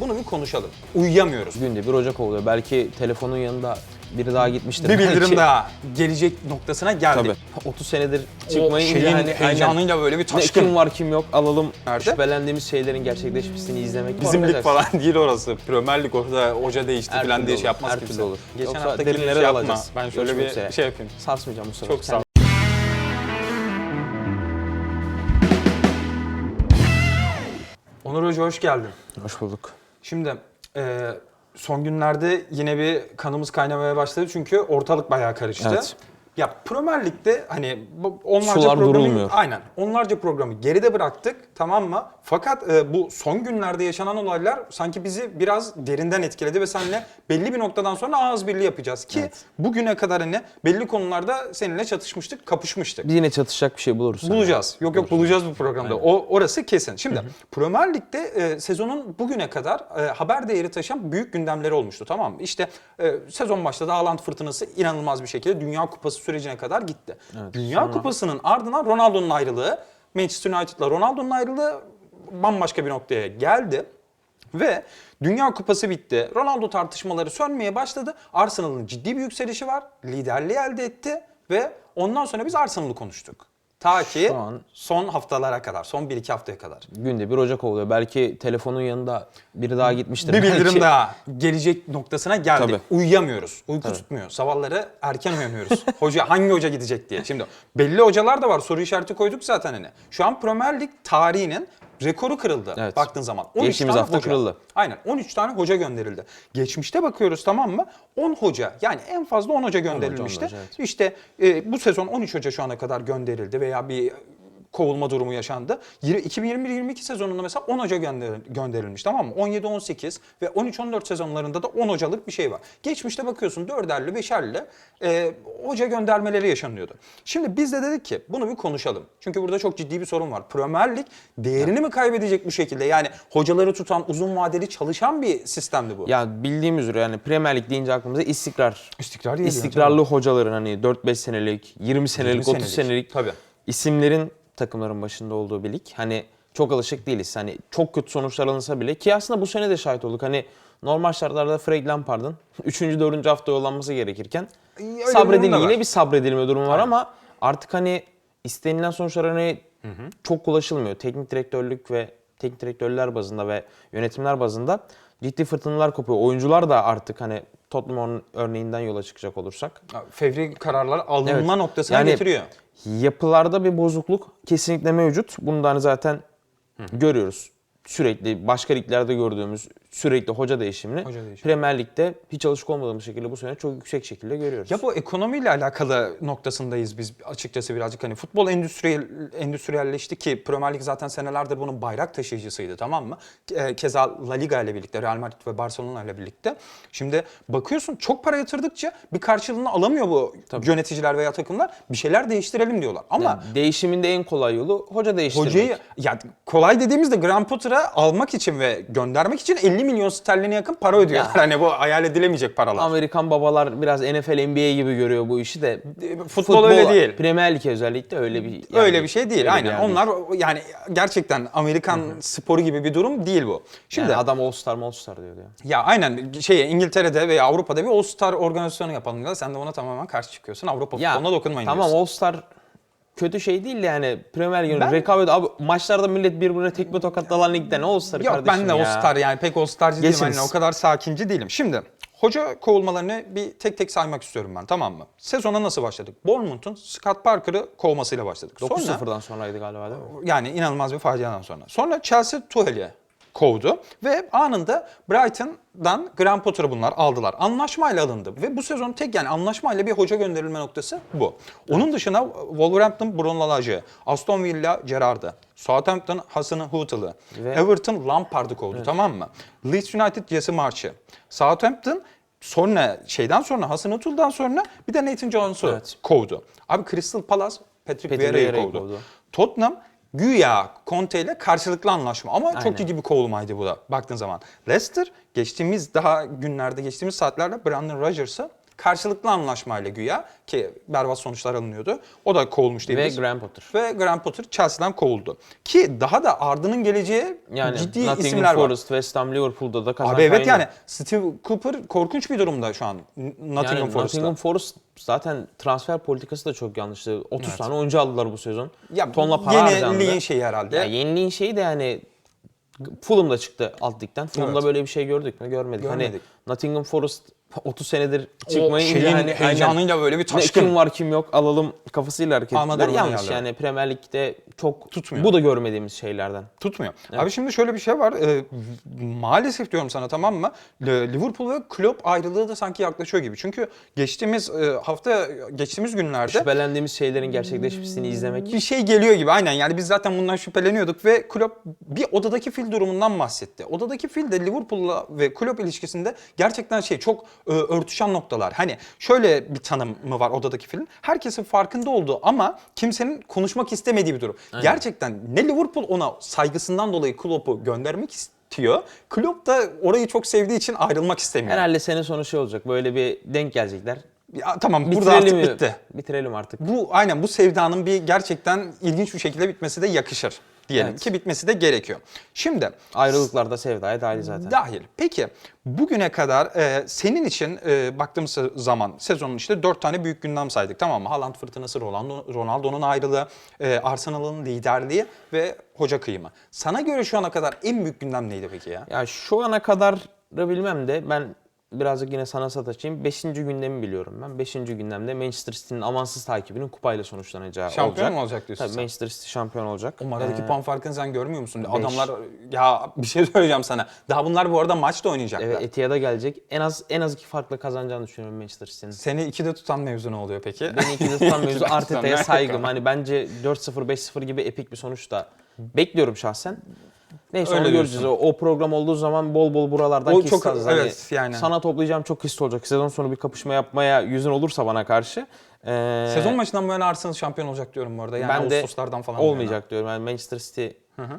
Bunu bir konuşalım. Uyuyamıyoruz. Günde bir ocak oluyor. Belki telefonun yanında biri daha gitmiştir. Bir bildirim Belki- daha gelecek noktasına geldik. Tabii. 30 senedir O çıkmayınca şeyin hani heyecanıyla böyle bir aynen, ne taşkın. kim var kim yok alalım. Nerede? Şüphelendiğimiz şeylerin gerçekleşmesini izlemek. Bizim lig falan değil orası. Premier Lig orada hoca değişti Her falan diye şey olur, yapmaz her kimse. olur. Geçen Yoksa hafta derinlere derinlere yapma. Ben şöyle Görüşmek bir üzere. şey yapayım. Sarsmayacağım bu sefer. Çok sağ ol. Onur Hoca hoş geldin. Hoş bulduk. Şimdi e, son günlerde yine bir kanımız kaynamaya başladı çünkü ortalık bayağı karıştı. Evet. Ya Premier Lig'de hani bu onlarca Sular programı durulmuyor. aynen onlarca programı geride bıraktık tamam mı? Fakat e, bu son günlerde yaşanan olaylar sanki bizi biraz derinden etkiledi ve seninle belli bir noktadan sonra ağız birliği yapacağız ki Evet. bugüne kadar hani belli konularda seninle çatışmıştık, kapışmıştık. Biz yine çatışacak bir şey buluruz. Bulacağız. Yok yok bulacağız bu programda. O orası kesin. Şimdi Premier Lig'de e, sezonun bugüne kadar e, haber değeri taşıyan büyük gündemleri olmuştu tamam mı? İşte e, sezon başladı Haaland fırtınası inanılmaz bir şekilde Dünya Kupası sürecine kadar gitti. Dünya Kupası'nın ardından Ronaldo'nun ayrılığı, Manchester United'la Ronaldo'nun ayrılığı bambaşka bir noktaya geldi. Ve Dünya Kupası bitti. Ronaldo tartışmaları sönmeye başladı. Arsenal'ın ciddi bir yükselişi var. Liderliği elde etti ve ondan sonra biz Arsenal'ı konuştuk. Ta ki Şu an- son haftalara kadar, son 1-2 haftaya kadar. Günde bir ocak oluyor. Belki telefonun yanında biri daha gitmiştir. Bir bildirim Belki- daha gelecek noktasına geldik. Tabii. Uyuyamıyoruz. Uyku tutmuyor. Sabahları erken uyanıyoruz. hoca hangi hoca gidecek diye. Şimdi belli hocalar da var. Soru işareti koyduk zaten hani. Şu an Premier Lig tarihinin rekoru kırıldı Evet. baktığın zaman. 13 Geçtiğimiz tane hafta hoca. kırıldı. Aynen 13 tane hoca gönderildi. Geçmişte bakıyoruz tamam mı? 10 hoca yani en fazla 10 hoca gönderilmişti. hoca, evet. İşte e, bu sezon 13 hoca şu ana kadar gönderildi veya bir kovulma durumu yaşandı. Yir- 2021-22 sezonunda mesela 10 hoca gönder- gönderilmiş tamam mı? 17-18 ve 13-14 sezonlarında da 10 hocalık bir şey var. Geçmişte bakıyorsun 4'erli 5'erli e, hoca göndermeleri yaşanıyordu. Şimdi biz de dedik ki bunu bir konuşalım. Çünkü burada çok ciddi bir sorun var. Premier Lig değerini mi kaybedecek bu şekilde? Yani hocaları tutan uzun vadeli çalışan bir sistemdi bu. Ya bildiğimiz üzere yani Premier Lig deyince aklımıza istikrar. İstikrar geliyor, İstikrarlı hocaların hani 4-5 senelik, 20 senelik, 30 senelik Tabii. isimlerin takımların başında olduğu bir lig. Hani çok alışık değiliz. Hani çok kötü sonuçlar alınsa bile ki aslında bu sene de şahit olduk. Hani normal şartlarda Frank Lampard'ın 3. 4. hafta yollanması gerekirken Öyle bir da var. yine bir sabredilme durumu var ama artık hani istenilen sonuçlara hani çok ulaşılmıyor. Teknik direktörlük ve teknik direktörler bazında ve yönetimler bazında ciddi fırtınalar kopuyor. Oyuncular da artık hani Tottenham örneğinden yola çıkacak olursak Fevri kararlar alınma Evet. noktasına Yani getiriyor. Yapılarda bir bozukluk kesinlikle mevcut. Bunu da hani zaten görüyoruz. Sürekli başka liglerde gördüğümüz sürekli hoca değişimini Hoca değişimi. Premier Lig'de hiç alışık olmadığımız şekilde bu sene çok yüksek şekilde görüyoruz. Ya bu ekonomiyle alakalı noktasındayız biz açıkçası birazcık hani futbol endüstriyel, endüstriyelleşti ki Premier Lig zaten senelerdir bunun bayrak taşıyıcısıydı tamam mı? Ke- Keza La Liga ile birlikte Real Madrid ve Barcelona ile birlikte. Şimdi bakıyorsun çok para yatırdıkça bir karşılığını alamıyor bu yöneticiler veya takımlar. Bir şeyler değiştirelim diyorlar. Ama Yani değişimin de en kolay yolu hoca değiştirmek. Hocayı ya kolay dediğimizde Graham Potter'a almak için ve göndermek için 50 milyon sterline yakın para ödüyorlar. Hani bu hayal edilemeyecek paralar. Amerikan babalar biraz NFL, NBA gibi görüyor bu işi de. Futbol öyle değil. Premier Lig özellikle öyle bir yani Öyle bir şey değil. öyle Aynen. değil. Onlar yani gerçekten Amerikan sporu gibi bir durum değil bu. Şimdi Yani adam All Star All Star diyor ya. ya aynen şey İngiltere'de veya Avrupa'da bir All Star organizasyonu yapalım diyorlar. Sen de ona tamamen karşı çıkıyorsun. Avrupa Ya futboluna dokunmayın Tamam diyorsun. All Star kötü şey değil yani Premier Lig'in Ben- rekabet abi maçlarda millet birbirine tekme tokat dalan ligde ne All Star'ı Yok kardeşim ben de ya. All Star yani pek All Star'cı değilim. Hani o kadar sakinci değilim. Şimdi hoca kovulmalarını bir tek tek saymak istiyorum ben tamam mı? Sezona nasıl başladık? Bournemouth'un Scott Parker'ı kovmasıyla başladık. Sonra 9-0'dan sonraydı galiba değil mi? yani inanılmaz bir faciadan sonra. Sonra Chelsea Tuchel'i kovdu ve anında Brighton'dan Graham Potter'ı bunlar aldılar. Anlaşmayla alındı ve bu sezon tek yani anlaşmayla bir hoca gönderilme noktası bu. Onun dışında Wolverhampton Bruno Lage, Aston Villa Gerrard'ı, Southampton Hasan Hutl'ı, Ve- Everton Lampard'ı kovdu tamam mı? Leeds United Jesse March'ı, Southampton sonra şeyden sonra Hasan Hutl'dan sonra bir de Nathan Jones'u Evet. kovdu. Abi Crystal Palace Patrick, Patrick Vieira'yı kovdu. kovdu. Tottenham güya Conte ile karşılıklı anlaşma ama Aynen. çok ciddi bir kovulmaydı bu da baktığın zaman. Leicester geçtiğimiz daha günlerde geçtiğimiz saatlerde Brandon Rodgers'ı karşılıklı anlaşmayla güya ki berbat sonuçlar alınıyordu. O da kovulmuş Ve diyebiliriz. Graham Potter. Ve Graham Potter Chelsea'den kovuldu. Ki daha da ardının geleceği Yani ciddi Nottingham isimler var. Forest, West Ham, Liverpool'da da kazanç Abi evet payını- yani Steve Cooper korkunç bir durumda şu an Nottingham yani Forest'ta. Nottingham Forest zaten transfer politikası da çok yanlıştı. 30 tane oyuncu aldılar bu sezon. Ya Tonla para harcandı. yeniliğin şeyi herhalde. Ya yeniliğin şeyi de yani Fulham'da çıktı alt ligden. Fulham'da Evet. böyle bir şey gördük mü? Görmedik. Görmedik. Hani Nottingham Forest 30 senedir o çıkmayınca şeyin hani heyecanıyla böyle bir ne, taşkın. kim var kim yok alalım kafasıyla hareket ettiler. Yanlış yani Premier Lig'de çok Tutmuyor. bu da görmediğimiz şeylerden. Tutmuyor. Abi şimdi şöyle bir şey var. Ee, maalesef diyorum sana tamam mı? Liverpool ve Klopp ayrılığı da sanki yaklaşıyor gibi. Çünkü geçtiğimiz e, hafta, geçtiğimiz günlerde Şüphelendiğimiz şeylerin gerçekleşmesini izlemek bir şey geliyor gibi. Aynen yani biz zaten bundan şüpheleniyorduk ve Klopp bir odadaki fil durumundan bahsetti. Odadaki fil de Liverpool'la ve Klopp ilişkisinde gerçekten şey çok e, örtüşen noktalar. Hani şöyle bir tanımı var odadaki filin. Herkesin farkında olduğu ama kimsenin konuşmak istemediği bir durum. Gerçekten ne Liverpool ona saygısından dolayı Klopp'u göndermek istiyor. Klopp da orayı çok sevdiği için ayrılmak istemiyor. herhalde sene sonu şey olacak. Böyle bir denk gelecekler. Ya, tamam burada Bitirelim artık mi? bitti. Bitirelim artık. Bu aynen bu sevdanın bir gerçekten ilginç bir şekilde bitmesi de yakışır diyelim Evet. ki bitmesi de gerekiyor. Şimdi Ayrılıklar da sevdaya dahil zaten. dahil. Peki bugüne kadar e, senin için e, baktığımız zaman sezonun işte dört tane büyük gündem saydık tamam mı? Haaland fırtınası, Ronaldo, Ronaldo'nun ayrılığı, e, Arsenal'ın liderliği ve hoca kıyımı. Sana göre şu ana kadar en büyük gündem neydi peki ya? Ya şu ana kadar da bilmem de ben birazcık yine sana sataşayım. 5. gündemi biliyorum ben. 5. gündemde Manchester City'nin amansız takibinin kupayla sonuçlanacağı Şampiyon olacak. mu olacak diyorsun Tabii sen? Manchester City şampiyon olacak. O aradaki Ee, puan farkını sen görmüyor musun? Adamlar ya bir şey söyleyeceğim sana. Daha bunlar bu arada maçta oynayacaklar. Evet Etihad'a gelecek. En az en az iki farkla kazanacağını düşünüyorum Manchester City'nin. Seni ikide tutan mevzu ne oluyor peki? Beni ikide tutan mevzu Arteta'ya saygım. Hani bence 4-0 5-0 gibi epik bir sonuç da bekliyorum şahsen. Neyse Öyle onu göreceğiz. O, o program olduğu zaman bol bol buralardan O çok- alacağız. evet, yani. Sana toplayacağım çok kiss olacak. Sezon sonu bir kapışma yapmaya yüzün olursa bana karşı. Ee, Sezon maçından bu yana Arsenal şampiyon olacak diyorum bu arada. Yani ben de Ağustoslardan falan bu yana. olmayacak diyorum. Yani Manchester City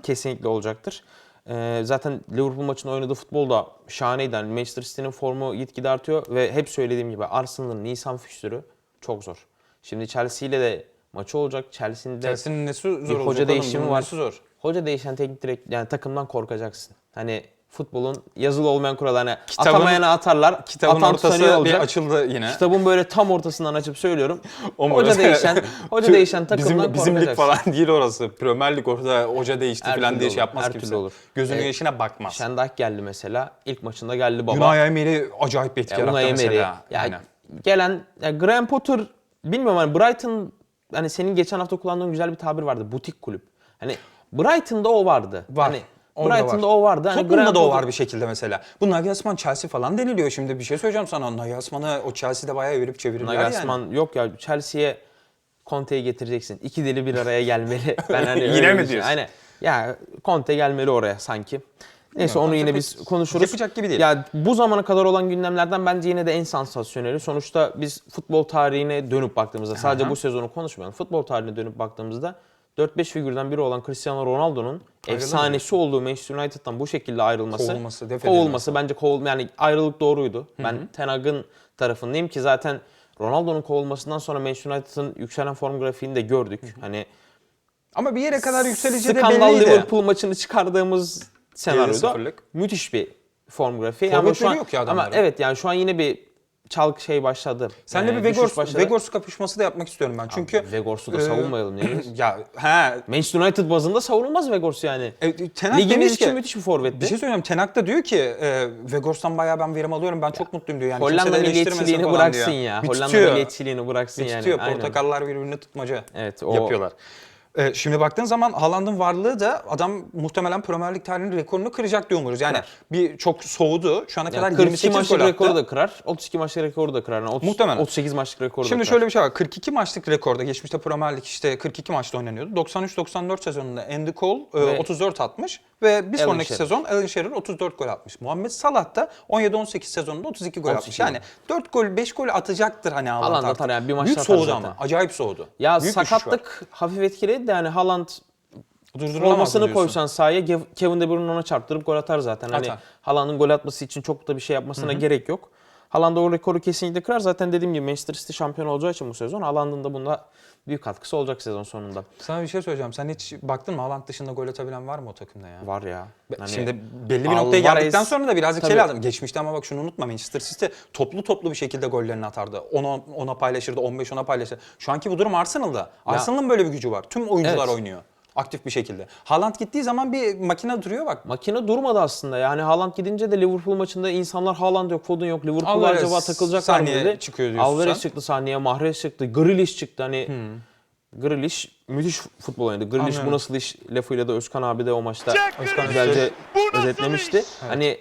kesinlikle olacaktır. Ee, zaten Liverpool maçında oynadığı futbol da şahaneydi. Yani Manchester City'nin formu gitgide artıyor ve hep söylediğim gibi Arsenal'ın Nisan fikstürü çok zor. Şimdi Chelsea ile de maçı olacak. Chelsea'nin de Chelsea'nin nesi zor bir hoca değişimi var. Nesi zor? Hoca değişen teknik direkt yani takımdan korkacaksın. Hani futbolun yazılı olmayan kuralı hani Kitabın- atamayana atarlar. Kitabın atan ortası bir açıldı yine. Kitabın böyle tam ortasından açıp söylüyorum. Hoca değişen, hoca değişen takımdan bizim, bizim lig falan değil orası. Premier Lig orada hoca değişti Her falan diye şey yapmaz her kimse. olur. Gözünün Evet. yaşına bakmaz. Şendak geldi mesela. İlk maçında geldi baba. Unai Emery acayip bir etki Ya yarattı mesela. Ya Aynen. gelen ya Graham Potter bilmiyorum hani Brighton hani senin geçen hafta kullandığın güzel bir tabir vardı. Butik kulüp. Hani Brighton'da o vardı. Var. Hani Orada Brighton'da var. o vardı. Hani Tottenham'da da o var bir şekilde mesela. Bu Nagelsmann Chelsea falan deniliyor şimdi. Bir şey söyleyeceğim sana. Nagelsmann'ı o Chelsea'de bayağı evirip çevirirler yani. Nagelsmann yok ya Chelsea'ye Conte'yi getireceksin. İki deli bir araya gelmeli. Ben hani Yine mi bir şey- diyorsun? Aynen. Ya Conte gelmeli oraya sanki. Neyse onu yine biz konuşuruz. yapacak gibi değil. Ya bu zamana kadar olan gündemlerden bence yine de en sansasyoneli. Sonuçta biz futbol tarihine dönüp baktığımızda sadece bu sezonu konuşmayalım. Futbol tarihine dönüp baktığımızda 4-5 figürden biri olan Cristiano Ronaldo'nun efsanesi olduğu Manchester United'dan bu şekilde ayrılması, Kovulması, kovulması bence kovul yani ayrılık doğruydu. Ben Ten Hag'ın tarafındayım ki zaten Ronaldo'nun kovulmasından sonra Manchester United'ın yükselen form grafiğini de gördük. Hani Ama bir yere kadar yükseleceği de skandal belliydi. Liverpool maçını çıkardığımız senaryoda 7-0'lık. müthiş bir form grafiği. Forvetleri Ama şu an, yok ya ama adamların. evet yani şu an yine bir çalk şey başladı. Senle Ee, bir Vegors, başladı. Vegors kapışması da yapmak istiyorum ben. Çünkü Vegors'u da e, savunmayalım değil ya he Manchester United bazında savunulmaz Vegors yani. e, Ten Hag Ligimiz için ki müthiş bir forvetti. bir şey söyleyeyim. Ten Hag da diyor ki e, Vegors'tan bayağı ben verim alıyorum. Ben çok mutluyum diyor. Yani Hollanda de milliyetçiliğini bıraksın diyor. ya. Bir Hollanda milliyetçiliğini bıraksın Bir yani. tutuyor. Portakallar birbirini tutmaca Evet, o- yapıyorlar. E, şimdi baktığın zaman Haaland'ın varlığı da adam muhtemelen Premier Lig tarihinin rekorunu kıracak diyor umuyoruz. Yani Kırar. bir çok soğudu. Şu ana Yani kadar 42 28 maçlık rekoru da kırar. 32 maçlık rekoru da kırar. Yani 30, Muhtemelen. 38 maçlık rekoru da Şimdi kırar. şöyle bir şey var. 42 maçlık rekorda geçmişte Premier Lig işte 42 maçta oynanıyordu. 93-94 sezonunda Andy Cole e, Ve 34 atmış ve bir sonraki Shearer. sezon Alan Shearer 34 gol atmış. Muhammed Salah da 17-18 sezonunda 32 gol 32 atmış. Yani 4 gol 5 gol atacaktır hani Haaland Haaland artık. atar yani, bir maçta Büyük atar soğudu zaten. ama. Acayip soğudu. Ya Büyük düşüş var. sakatlık hafif etkiledi de yani Haaland Durdurulamaz formasını diyorsun. koysan sahaya Kev- Kevin De Bruyne ona çarptırıp gol atar zaten. Hani Atar. Haaland'ın gol atması için çok da bir şey yapmasına gerek yok. Haaland o rekoru kesinlikle kırar. Zaten dediğim gibi Manchester City şampiyon olacağı için bu sezon Haaland'ın da bunda büyük katkısı olacak sezon sonunda. Sana bir şey söyleyeceğim. Sen hiç baktın mı Haaland dışında gol atabilen var mı o takımda ya? Var ya. Hani Şimdi belli bir Alvarez- noktaya geldikten sonra da birazcık şey Tabii. lazım. Geçmişte ama bak şunu unutma Manchester City toplu toplu bir şekilde gollerini atardı. 10'a ona paylaşırdı, 15 ona paylaşırdı. Şu anki bu durum Arsenal'da. Arsenal'ın böyle bir gücü var. Tüm oyuncular Evet. oynuyor aktif bir şekilde. Haaland gittiği zaman bir makine duruyor bak. Makine durmadı aslında. Yani Haaland gidince de Liverpool maçında insanlar Haaland yok, Foden yok. Liverpool Alvarez acaba takılacaklar mı dedi. çıkıyor diyorsun Alvarez sen. çıktı sahneye, Mahrez çıktı, Grealish çıktı. Hani Grealish müthiş futbol oynadı. Grealish bu nasıl iş lafıyla da Özkan abi de o maçta Özkan güzelce özetlemişti. Hani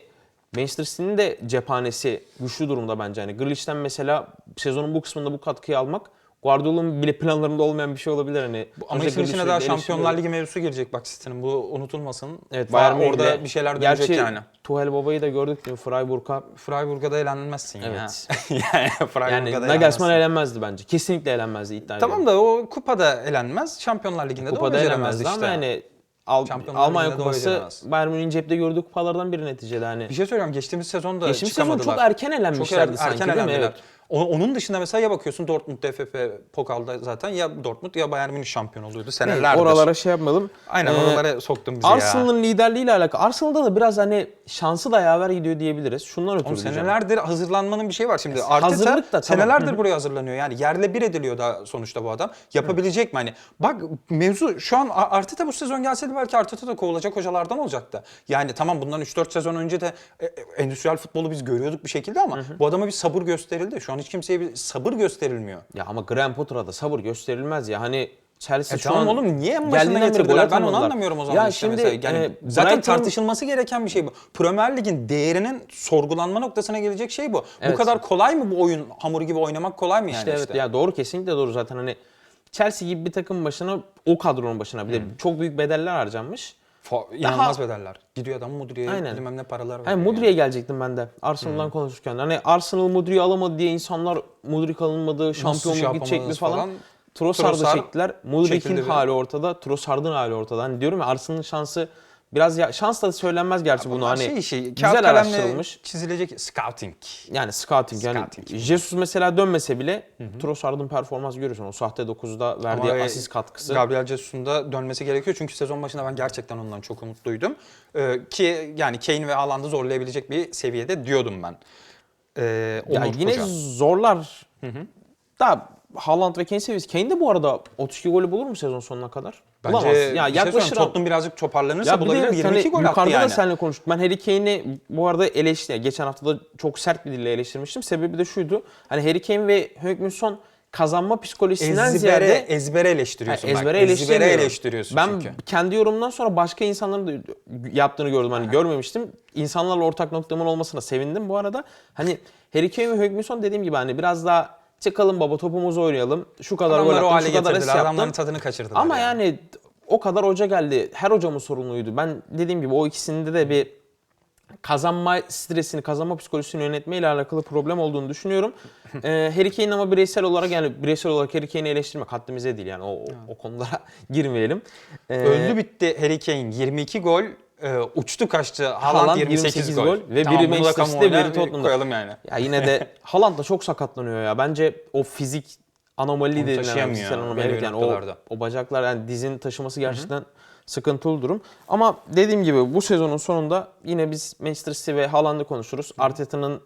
Manchester City'nin de cephanesi güçlü durumda bence. Hani Grealish'ten mesela sezonun bu kısmında bu katkıyı almak Guardiola'nın bile planlarında olmayan bir şey olabilir hani. Ama işin içine daha. Şampiyonlar Ligi mevzusu girecek bak City'nin. Bu unutulmasın. Evet, Bayern orada bir şeyler dönecek Gerçi yani. Tuhel Baba'yı da gördük dün Freiburg'a. Freiburg'a da eğlenmezsin Evet. ya. yani Freiburg'a Yani da Nagelsmann eğlenmezdi bence. Kesinlikle eğlenmezdi iddia Tamam da o kupada elenmez. Şampiyonlar Ligi'nde de Kupada o eğlenmezdi beceremezdi ama işte. yani Al- Şampiyonlar Almanya de o Kupası. Bayern Münih'in cepte gördüğü kupalardan biri neticede hani. Bir şey söyleyeyim geçtiğimiz sezon da sezon çıkamadılar. çok erken Çok elenmişlerdi er- sanki erken değil mi? Evet. Onun dışında mesela ya bakıyorsun Dortmund DFB Pokal'da zaten ya Dortmund ya Bayern Münih şampiyon oluyordu senelerdir. Oralara şey yapmayalım. Aynen Ee, oralara soktun bizi ya. Arsenal'ın liderliğiyle alakalı. Arsenal'da da biraz hani şansı da yaver gidiyor diyebiliriz. Şundan ötürü Oğlum senelerdir hazırlanmanın bir şeyi var şimdi. Arteta hazırlık da tamam. senelerdir buraya hazırlanıyor. Yani yerle bir ediliyor da sonuçta bu adam. Yapabilecek mi hani? Bak mevzu şu an Arteta bu sezon gelseydi belki Arteta da kovulacak hocalardan olacaktı. Yani tamam bundan 3-4 sezon önce de e, e, endüstriyel futbolu biz görüyorduk bir şekilde ama bu adama bir sabır gösterildi. Şu an hiç kimseye bir sabır gösterilmiyor. Ya ama Graham Potter'a da sabır gösterilmez ya. Hani Chelsea E şu tamam an oğlum niye en başında geldiğinden beri getirdiler? Ben onu anlamıyorum o zaman Ya işte şimdi, mesela. Yani e, zaten Brighton- tartışılması gereken bir şey bu. Premier Lig'in değerinin sorgulanma noktasına gelecek şey bu. Bu Evet. kadar kolay mı bu oyun hamuru gibi oynamak kolay mı yani İşte evet ya doğru kesinlikle doğru zaten hani Chelsea gibi bir takım başına o kadronun başına bir de çok büyük bedeller harcanmış. Fa- İnanılmaz bedeller. Gidiyor adam Mudri'ye Aynen. bilmem ne paralar Hani veriyor Mudri'ye gelecektim ben de Arsenal'dan konuşurken. Hani Arsenal Mudri'yi alamadı diye insanlar Mudri alınmadı, şampiyonluk şey gidecek mi falan. falan? Trossard'ı Trossard çektiler. Mudrik'in çekildi bir- hali ortada, Trossard'ın hali ortada. Hani diyorum ya Arsenal'ın şansı biraz ya şans da söylenmez gerçi bunu hani şey kağıt güzel kalemle araştırılmış. çizilecek scouting. Yani scouting yani Scouting. Jesus mesela dönmese bile Trossard'ın performansı görüyorsun. O sahte 9'da verdiği Ama, e, asist katkısı. Gabriel Jesus'un da dönmesi gerekiyor çünkü sezon başında ben gerçekten ondan çok umutluydum. Ee, ki yani Kane ve Haaland'ı zorlayabilecek bir seviyede diyordum ben. Ee, Ya Onur yine Koca. zorlar. Da Haaland ve Kane seviyesi. Kane de bu arada 32 golü bulur mu sezon sonuna kadar? Bence Bulamaz. bir Ya şey yaklaşır. ama- Tottenham birazcık toparlanırsa Ya bir bulabilir. de 22 hani gol attı yukarıda yani. da seninle konuştuk. Ben Harry Kane'i bu arada eleştir, geçen hafta da çok sert bir dille eleştirmiştim. Sebebi de şuydu. Hani Harry Kane ve Heung-min Son kazanma psikolojisinden ezbere, ziyade ezbere eleştiriyorsun. Bak. ezbere Ezbere eleştiriyorsun ben çünkü. kendi yorumumdan sonra başka insanların da yaptığını gördüm. Hani görmemiştim. İnsanlarla ortak noktamın olmasına sevindim bu arada. Hani Harry Kane ve Heung-min Son dediğim gibi hani biraz daha çıkalım baba topumuzu oynayalım. Şu kadar gol Adamları o attım, hale şu kadar asist getirdiler. Adamların yaptım. tadını kaçırdılar. Ama yani o kadar hoca geldi. Her hocamın sorumluydu. Ben dediğim gibi o ikisinde de bir kazanma stresini, kazanma psikolojisini yönetme ile alakalı problem olduğunu düşünüyorum. ee, Harry Kane ama bireysel olarak yani bireysel olarak Harry Kane'i eleştirmek haddimize değil yani o, o, o konulara girmeyelim. Ee, Öldü bitti Harry Kane 22 gol e, uçtu kaçtı. Haaland, Haaland 28, 28 gol. gol ve Tamam, biri Manchester City'de, biri bir Tottenham'da. Koyalım yani. Ya yine de Haaland da çok sakatlanıyor ya. Bence o fizik anomali denilen fiziksel anomali. yani o, noktalarda. o bacaklar yani dizin taşıması gerçekten sıkıntılı durum. Ama dediğim gibi bu sezonun sonunda yine biz Manchester City ve Haaland'ı konuşuruz. Arteta'nın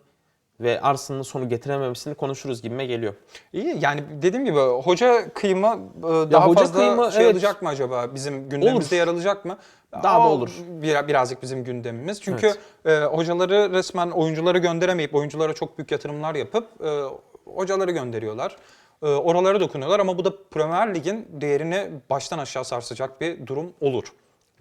ve Arsenal'ın sonu getirememesini konuşuruz gibime geliyor. İyi yani dediğim gibi hoca kıyımı e, daha hoca fazla kıyımı, şey evet. olacak mı acaba? Bizim gündemimizde Olur. yer alacak mı? Daha da olur. Bir, birazcık bizim gündemimiz. Çünkü e, hocaları resmen oyuncuları gönderemeyip oyunculara çok büyük yatırımlar yapıp e, hocaları gönderiyorlar. E, oralara dokunuyorlar ama bu da Premier Lig'in değerini baştan aşağı sarsacak bir durum olur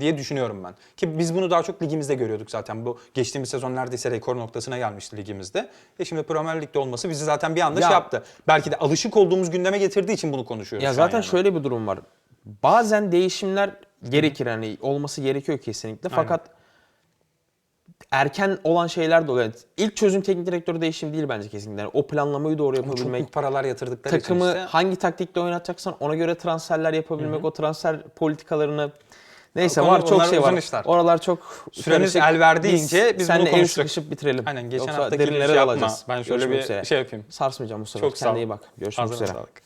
diye düşünüyorum ben. Ki biz bunu daha çok ligimizde görüyorduk zaten. Bu geçtiğimiz sezon neredeyse rekor noktasına gelmişti ligimizde. E şimdi Premier Lig'de olması bizi zaten bir anda Ya- şey yaptı. Belki de alışık olduğumuz gündeme getirdiği için bunu konuşuyoruz. Ya zaten yani. şöyle bir durum var. Bazen değişimler gerekir hani olması gerekiyor kesinlikle. Fakat erken olan şeyler de oluyor. Yani İlk çözüm teknik direktör değişim değil bence kesinlikle. Yani o planlamayı doğru çok yapabilmek. büyük paralar yatırdıkları takımı için işte. hangi taktikle oynatacaksan ona göre transferler yapabilmek, o transfer politikalarını Neyse konu- var çok onlar şey uzun var. işler. Oralar çok Süreniz karışık. el verdiğince biz seninle bunu el konuştuk. sıkışıp bitirelim. Aynen geçen Yoksa haftaki derinlere şey yapma. dalacağız. Ben şöyle Görüşmek bir üzere. şey yapayım. Sarsmayacağım bu sefer. Çok sağ ol. İyi bak. Görüşmek Ağzına üzere. sağlık.